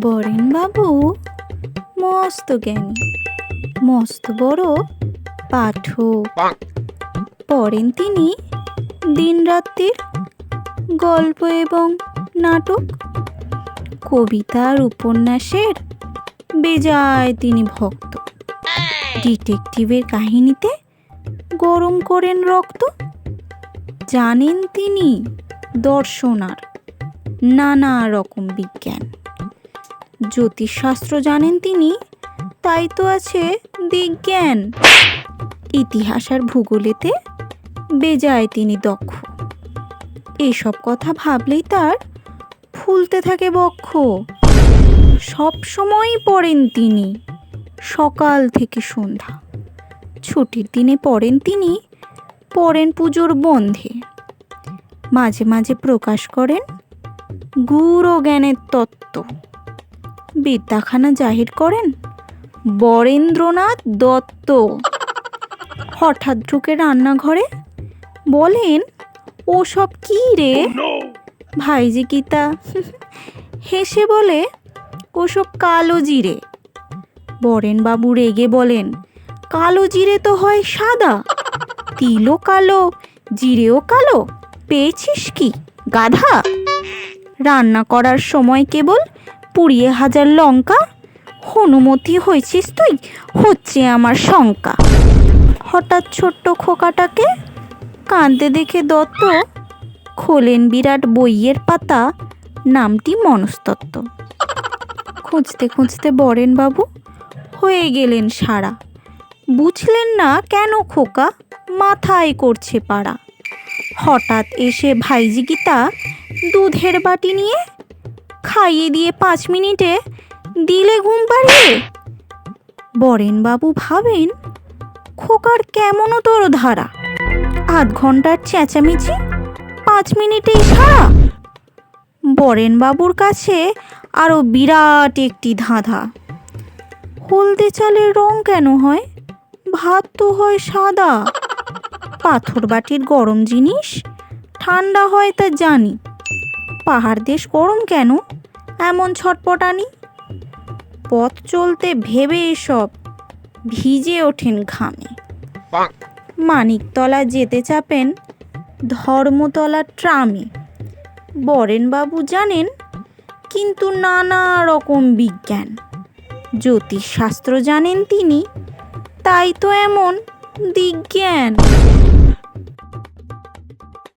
বরেনবাবু মস্ত জ্ঞানী, মস্ত বড় পাঠক। পড়েন তিনি দিনরাত্রির গল্প এবং নাটক। কবিতা আর উপন্যাসের বেজায় তিনি ভক্ত। ডিটেকটিভের কাহিনীতে গরম করেন রক্ত। জানেন তিনি দর্শনার নানা রকম বিজ্ঞান। জ্যোতিষশাস্ত্র জানেন তিনি? তাই তো আছে বিজ্ঞান। ইতিহাস আর ভূগোলেতে বেজায় তিনি দক্ষ। এইসব কথা ভাবলেই তার ফুলতে থাকে বক্ষ। সব সময়ই পড়েন তিনি। সকাল থেকে সন্ধ্যা। ছুটির দিনে পড়েন তিনি, পড়েন পুজোর বন্ধে। মাঝে মাঝে প্রকাশ করেন গুড় জ্ঞানের তত্ত্ব। বিদ্যাখানা জাহির করেন? বরেন্দ্রনাথ দত্ত। হঠাৎ ঢুকে রান্নাঘরে বলেন ওসব কি রে? ভাইজি গীতা হেসে বলে ওসব কালো জিরে বরেনবাবু রেগে বলেন কালো জিরে তো হয় সাদা। তিলও কালো জিরেও কালো। পেয়েছিস কি গাধা? রান্না করার সময় কেবল পুড়িয়ে হাজার লঙ্কা? হনুমতি হয়েছিস তুই? হচ্ছে আমার শঙ্কা। হঠাৎ ছোট্ট খোকাটাকে কাঁদতে দেখে দত্ত খোলেন বিরাট বইয়ের পাতা, নামটি মনস্তত্ত্ব। খুঁজতে খুঁজতে বরেন বাবু হয়ে গেলেন সারা। বুঝলেন না কেন খোকা? মাথায় করছে পাড়া। হঠাৎ এসে ভাইজি গীতা দুধের বাটি নিয়ে খাইয়ে দিয়ে পাঁচ মিনিটে দিলে ঘুম পাড়িয়ে বরেনবাবু ভাবেন, খোকার কেমনও তোর ধারা? আধ ঘণ্টার চেঁচামেচি, পাঁচ মিনিটেই সারা? বরেনবাবুর কাছে আরও বিরাট একটি ধাঁধা। হলদে চালের রং কেন হয়? ভাত তো হয় সাদা। পাথর বাটির গরম জিনিস, ঠান্ডা হয় তা জানি। পাহাড় দেশ গরম কেন? এমন ছটপটানি পথ চলতে ভেবে এসব ভিজে ওঠেন ঘামে। মানিকতলা যেতে চাপেন ধর্মতলা ট্রামে। বরেনবাবু জানেন কিন্তু নানা রকম বিজ্ঞান। জ্যোতিষশাস্ত্র জানেন তিনি তাই তো এমন বিজ্ঞান।